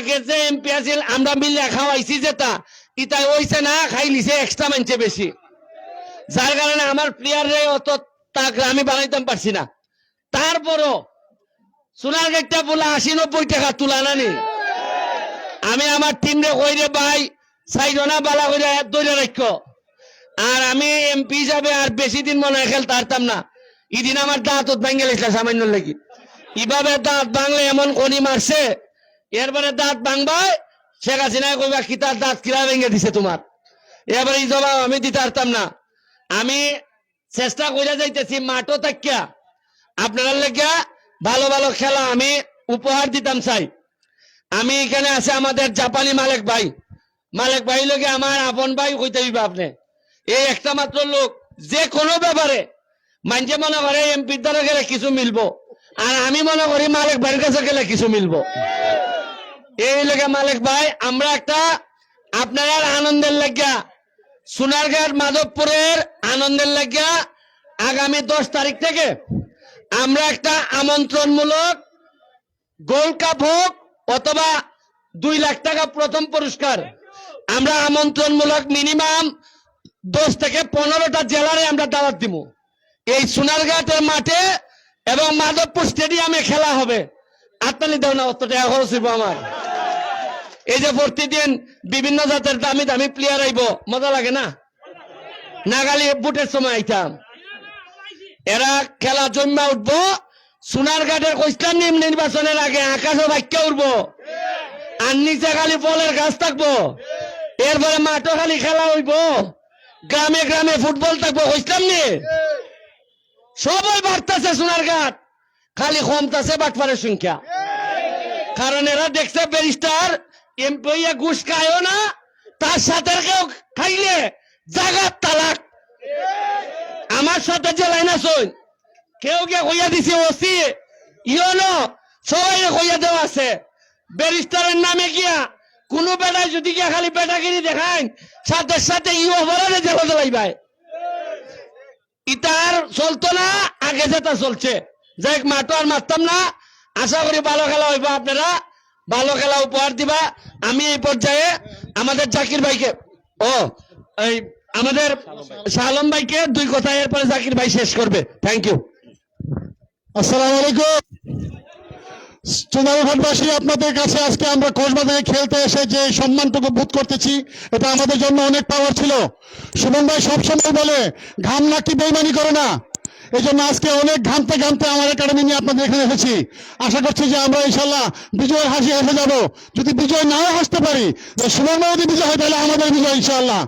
আগে যে এমপি আছিল, আমরা মিলে খাওয়াইছি যেটা ইতাই হইছে না, খাই লিছে এক্সট্রা মানছে বেশি। যার কারণে আমার প্লেয়ারে অত তাক আমি বানাইতাম পারছি না। তারপরও সোনার গেটটা বলে আশি নব্বই টাকা তুলা নানি। আমি আমার টিম রে কই রে ভাই সাইডনা বালা কইরা এক দইরা রাখো আর আমি এমপি হিসাবে আর বেশি দিন মনে খেলতে পারতাম না। ইদিন আমার দাঁত ভাঙ্গে গেছিল সামান্য লাগি। ইভাবে দাঁত ভাঙলে এমন কনি মারছে এরপরে দাঁত ভাঙবাই শেখ হাসিনা কইবা কি তার দাঁত কিরা ভেঙে দিছে তোমার? এবারে এই জবাব আমি দিতে পারতাম না। আমি চেষ্টা করে যাইতেছি মাঠও তাকিয়া। আপনার লেগা ভালো ভালো খেলা আমি উপহার দিতাম চাই। আমি এখানে আছে আমাদের জাপানি মালিক ভাই। মালিক ভাই লোকে আমার আপন ভাই কইতে দিবা আপনি। এই একটা মাত্র লোক, যে কোনো ব্যাপারে। মানছে মনে করে এমপির দ্বারা গেলে কিছু মিলবো। আর আমি মনে করি মালিক ভাইয়ের কাছে গেলে কিছু মিলবো। এই লোকে মালিক ভাই, আমরা একটা আপনার আনন্দের লাগিয়া, সোনারঘাট মাধবপুরের আনন্দের লাগিয়া আগামী দশ তারিখ থেকে আমরা একটা আমন্ত্রণমূলক গোল্ড কাপ হোক অথবা দুই লাখ টাকা প্রথম পুরস্কার। আমরা আমন্ত্রণমূলক মিনিমাম দশ থেকে পনেরোটা জেলারে আমরা দাওয়াত দিব। এই সোনারঘাটের মাঠে এবং মাধবপুর স্টেডিয়ামে খেলা হবে। আত্মানি দেও না অত টাকা খরচ আমার। এই যে প্রতিদিন বিভিন্ন জাতের দামি দামি প্লেয়ার আইব, মজা লাগে না? নাগালি বুটের সময় আইতাম। এরা খেলা জমা উঠবো সোনারঘাটের কৈস্তান নির্বাচনের আগে আকাশে বাক্য উঠবো। আর নিচে খালি বলের গাছ থাকব। এরপরে মাঠও খালি খেলা হইব। গ্রামে গ্রামে ফুটবল থাকব, কইসলাম নিয়ে সবাই বাড়তেছে সোনারঘাট খালি কমতাছে বাটপারের সংখ্যা। কারণ এরা দেখছে ব্যারিস্টার এমপি ঘুষ খায়ও না, তার সাথে কেউ খাইলে জাগাত তালাক। আমার সাথে যে লাইন আসুন কেউ কে কইয়া দিছে, ওসি ইয়নো সবাই কইয়া দেওয়া আছে। ব্যারিস্টারের নামে গিয়া, কোন বেটায় যদি গিয়া খালি বেটাগিরি দেখায়, সাথে সাথে ইও বলারে জেলা জ্বালাইবাই ইতার চলতো না, আগে যেটা চলছে। যাই মাঠও আর মারতাম না। আশা করি ভালো খেলা হইব আপনারা। ভালো খেলা উপহার দিবা, আমি এই পর্যায়ে আমাদের জাকির ভাইকে, ও, এই আমাদের শালম ভাইকে দুই কথা এরপরে জাকির ভাই শেষ করবে। থ্যাংক ইউ আসসালামু আলাইকুম। চুনারঘাটবাসী আপনাদের কাছে আজকে আমরা কক্সবাজারে খেলতে এসে যে সম্মানটুকু বোধ করতেছি, এটা আমাদের জন্য অনেক পাওয়ার ছিল। সুমন ভাই সবসময় বলে, ঘাম নাকি বেইমানি করে না। এই জন্য আজকে অনেক ঘামতে ঘামতে আমার একাডেমি নিয়ে আপনাদের এখানে এসেছি। আশা করছি যে আমরা ইনশাল্লাহ বিজয়ের হাসি হেসে যাব। যদি বিজয় নাও হাসতে পারি তো যদি বিজয় হয় তাহলে আমাদের বিজয় ইনশাল্লাহ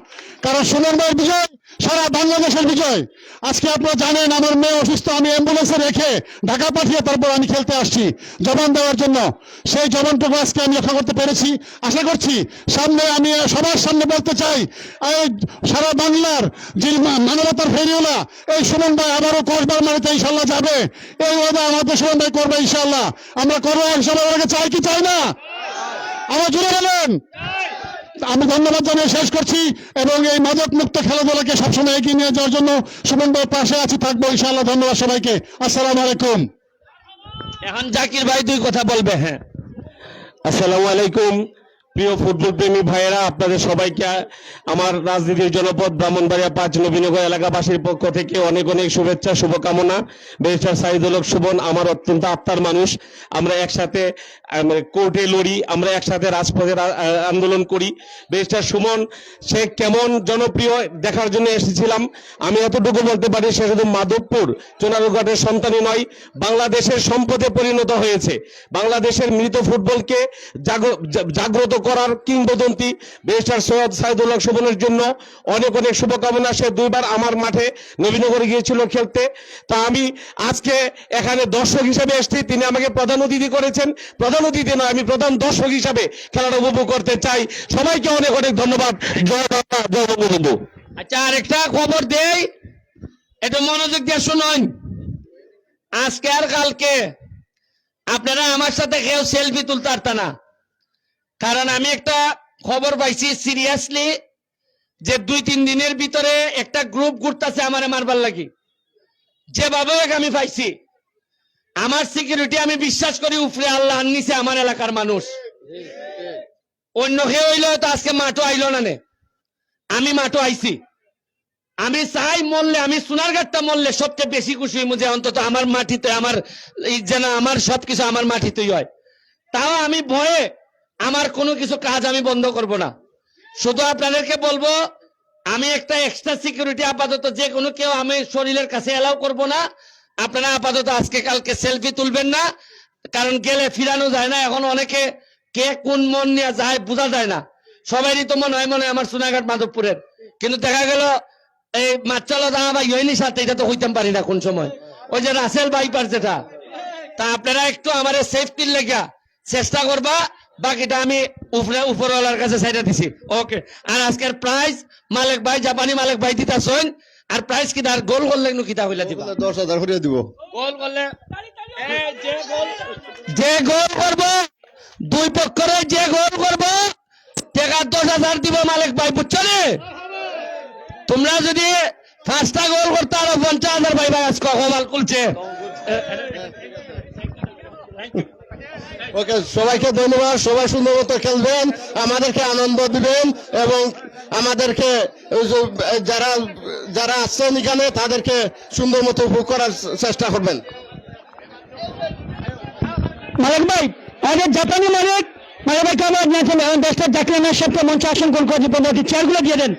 কারণ সুনন্দ ভাইয়ের বিজয় সারা বাংলাদেশের বিজয়। আজকে আপনারা জানেন, আমার মেয়ে অসুস্থ, আমি অ্যাম্বুলেন্সে রেখে ঢাকা পাঠিয়ে তারপর আমি খেলতে আসছি জবান দেওয়ার জন্য। সেই জবানটুকু আজকে আমি রক্ষা করতে পেরেছি। আশা করছি সামনে আমি সবার সামনে বলতে চাই, এই সারা বাংলার যে মানবতার ফেরিওলা এই সুমন ভাই আবারও কসবার মারিতে ইনশাল্লাহ যাবে। এই ওদা আমাদের সুমন ভাই করবে ইনশাল্লাহ। আমরা করব ইনশাল্লাহ। চাই কি চাই না? আমার জুড়ে বলেন। আমি ধন্যবাদ জানিয়ে শেষ করছি এবং এই মাদক মুক্ত খেলাধুলাকে সবসময় এগিয়ে নিয়ে যাওয়ার জন্য সুমন ভাই পাশে আছি, থাকব ইনশাআল্লাহ। ধন্যবাদ সবাইকে। আসসালামু আলাইকুম। এখন জাকির ভাই দুই কথা বলবে হ্যাঁ। আসসালামু আলাইকুম। প্রিয় ফুটবল প্রেমী ভাইয়েরা, আপনাদের সবাইকে আমার রাজনীতির জনপদ ব্রাহ্মণবাড়িয়া পাঁচ নবীনগর এলাকাবাসীর পক্ষ থেকে অনেক অনেক শুভেচ্ছা, শুভকামনা। ব্যারিস্টার সাইদুল সুবন, আমার অত্যন্ত আত্মার মানুষ। আমরা একসাথে কোর্টে লড়ি, আমরা একসাথে রাজপথে আন্দোলন করি। ব্যারিস্টার সুমন, সে কেমন জনপ্রিয় দেখার জন্য এসেছিলাম। আমি এতটুকু বলতে পারি, সে শুধু মাধবপুর, চোনারুঘাটের সন্তানই নয়, বাংলাদেশের সম্পদে পরিণত হয়েছে। বাংলাদেশের মৃত ফুটবলকে জাগ- জাগ্রত করার কিংবদন্তি ব্যারিস্টার সৈয়দ সাইদুল হক শোভনের জন্য অনেক অনেক শুভকামনা। সে দুইবার আমার মাঠে নবীনগরে গিয়েছিল খেলতে। তা আমি আজকে এখানে দর্শক হিসেবে এসেছি। তিনি আমাকে প্রধান অতিথি করেছেন। প্রধান অতিথি নয়, আমি প্রধান দর্শক হিসাবে খেলাটা উপভোগ করতে চাই। সবাইকে অনেক অনেক ধন্যবাদ। জয় জয় বঙ্গবন্ধু। আচ্ছা আরেকটা খবর দেই। এটা মনোযোগ দিয়ে শুনুন। আজকে আর কালকে আপনারা আমার সাথে কেউ সেলফি তুলতে পারত না। কারণ আমি একটা খবর পাইছি সিরিয়াসলি যে দুই, তিন দিনের ভিতরে একটা গ্রুপ ঘুরতেছে আমার মারবার লাগি। যেভাবে আমি পাইছি। আমার সিকিউরিটি আমি বিশ্বাস করি উপরে আল্লাহ নিচে আমার এলাকার মানুষ। অন্য কেউ হইলে তো আজকে মাঠও আইলো না নে। আমি মাঠও আইছি। আমি চাই মরলে, আমি সোনার সোনারঘাটটা মরলে সবচেয়ে বেশি খুশি হইমু যে অন্তত আমার মাটিতে, আমার যেন আমার সবকিছু আমার মাটিতেই হয়। তাও আমি ভয়ে আমার কোনো কিছু কাজ আমি বন্ধ করব না। শুধু আপনাদেরকে বলব, আমি একটা এক্সট্রা সিকিউরিটি আপাতত যে কোনো কেউ আমি শরীরের কাছে এলাও করব না। আপনারা আপাতত আজকে কালকে সেলফি তুলবেন না, কারণ গেলে ফিরানো যায় না। এখন অনেকে কে কোন মন নিয়ে যায় বোঝা যায় না। সবারই তো মনে হয়, মনে আমার সোনাঘাট মাধবপুরের। কিন্তু দেখা গেল, এই মাচ্চলা দাঁড়া বা ইয়েনি সাথে, এটা তো হইতাম পারি না কোন সময়। ওই যে রাসেল বাইপার যেটা। তা আপনারা একটু আমার সেফটির লেগা চেষ্টা করবা। বাকিটা আমি উপরে উপরওয়ালার কাছে সাইডে দিছি। ওকে আর আজকের প্রাইস মালিক ভাই জাপানি মালিক ভাই দিতা সইন আর প্রাইস কি তার গোল করলে নু কিতা হইলা দিবা। দশ হাজার করে দিব। গোল করলে এই যে গোল যে গোল করব দুই পক্ষরে যে গোল করব টাকা দশ হাজার দিব মালিক ভাই বুঝছ রে তোমরা যদি পাঁচটা গোল করতে আরও পঞ্চাশ হাজার ভাই ভাই আজকে কমাল খুলছে। ওকে, সবাইকে ধন্যবাদ, সবাই সুন্দর মতো খেলবেন আমাদেরকে আনন্দ দিবেন এবং আমাদেরকে যারা যারা আসছেন এখানে, তাদেরকে সুন্দর মতো উপভোগ করার চেষ্টা করবেন। মালিক ভাই, আমাদের জাপানি মালিক মালিক ভাই, কেমন জাতীয় ম্যাচ সবটা মঞ্চে আসন কোচ চেয়ারগুলো দিয়ে দেন।